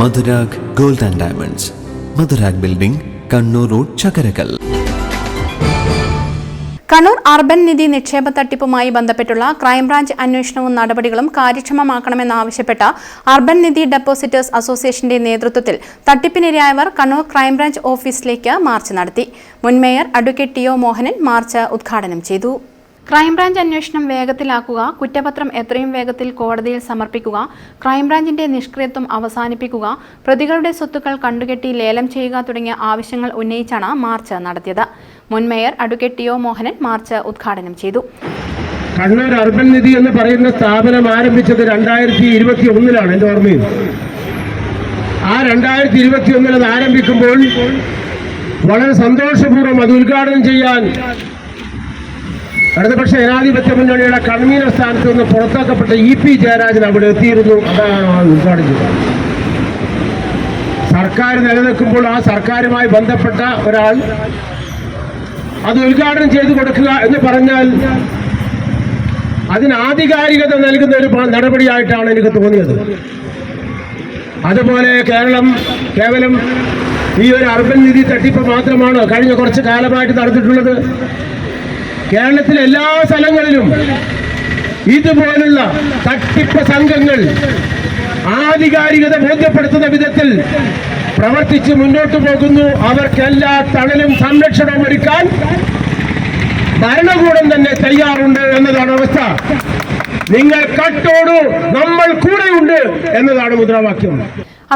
Madhurag gold and diamonds. Madhurag building Kannur road Chakkarakkal. Kannur urban Nidhi നിക്ഷേപ തട്ടിപ്പുമായി ബന്ധപ്പെട്ടുള്ള crime branch അന്വേഷണവും നടപടികളും കാര്യക്ഷമമാക്കണമെന്നാവശ്യപ്പെട്ട അർബൻ നിധി ഡെപ്പോസിറ്റേഴ്സ് അസോസിയേഷന്റെ നേതൃത്വത്തിൽ തട്ടിപ്പിനിരയായവർ കണ്ണൂർ ക്രൈംബ്രാഞ്ച് ഓഫീസിലേക്ക് മാർച്ച് നടത്തി. മുൻ mayor advocate T O Mohanan march ഉദ്ഘാടനം ചെയ്തു. ക്രൈംബ്രാഞ്ച് അന്വേഷണം വേഗത്തിലാക്കുക കുറ്റപത്രം എത്രയും വേഗത്തിൽ കോടതിയിൽ സമർപ്പിക്കുക ക്രൈംബ്രാഞ്ചിന്റെ നിഷ്ക്രിയത്വം അവസാനിപ്പിക്കുക പ്രതികളുടെ സ്വത്തുക്കൾ കണ്ടുകെട്ടി ലേലം ചെയ്യുക തുടങ്ങിയ ആവശ്യങ്ങൾ ഉന്നയിച്ചാണ് മാർച്ച് നടത്തിയത്. മുൻ mayor advocate T Mohanan march ഉദ്ഘാടനം ചെയ്തു. കണ്ണൂർ അർബൻ നിധി എന്ന് പറയുന്ന സ്ഥാപനം ആരംഭിച്ചത് രണ്ടായിരത്തി ഇരുപത്തി ഒന്നിലാണ് ഓർമ്മയിൽ. ആ രണ്ടായിരത്തി ഇരുപത്തി ഒന്നിൽ അത് ആരംഭിക്കുമ്പോൾ വളരെ സന്തോഷപൂർവം അത് ഉദ്ഘാടനം ചെയ്യാൻ ഇടതുപക്ഷ ജനാധിപത്യ മുന്നണിയുടെ കൺവീനർ സ്ഥാനത്ത് നിന്ന് പുറത്താക്കപ്പെട്ട ഇ പി ജയരാജൻ അവിടെ എത്തിയിരുന്നു. അതാണ് ചെയ്തത്. സർക്കാർ നിലനിൽക്കുമ്പോൾ ആ സർക്കാരുമായി ബന്ധപ്പെട്ട ഒരാൾ അത് ഉദ്ഘാടനം ചെയ്തു കൊടുക്കുക എന്ന് പറഞ്ഞാൽ അതിന് ആധികാരികത നൽകുന്ന ഒരു നടപടിയായിട്ടാണ് എനിക്ക് തോന്നിയത്. അതുപോലെ കേരളം കേവലം ഈ ഒരു അർബൻ നിധി തട്ടിപ്പ് മാത്രമാണ് കഴിഞ്ഞ കുറച്ച് കാലമായിട്ട് നടന്നിട്ടുള്ളത്. കേരളത്തിലെ എല്ലാ സ്ഥലങ്ങളിലും ഇതുപോലുള്ള തട്ടിപ്പ് സംഘങ്ങൾ ആധികാരികത ബോധ്യപ്പെടുത്തുന്ന വിധത്തിൽ പ്രവർത്തിച്ച് മുന്നോട്ട് പോകുന്നു. അവർക്കെല്ലാ തണലും സംരക്ഷണവും ഒരുക്കാൻ ഭരണകൂടം തന്നെ തയ്യാറുണ്ട് എന്നതാണ് അവസ്ഥ. നിങ്ങൾ കട്ടോടു നമ്മൾ കൂടെയുണ്ട് എന്നതാണ് മുദ്രാവാക്യം.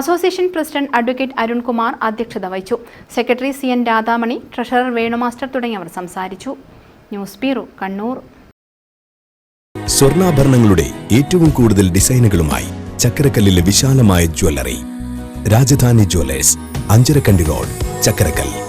അസോസിയേഷൻ പ്രസിഡന്റ് അഡ്വക്കേറ്റ് അരുൺകുമാർ അധ്യക്ഷത വഹിച്ചു. Secretary C N Radhamani treasurer വേണുമാസ്റ്റർ തുടങ്ങിയവർ സംസാരിച്ചു. News bureau Kannur. സ്വർണാഭരണങ്ങളുടെ ഏറ്റവും കൂടുതൽ ഡിസൈനുകളുമായി ചക്കരക്കല്ലിലെ വിശാലമായ jewellery. Rajadhani jewellers Anjarakandy road Chakkarakkal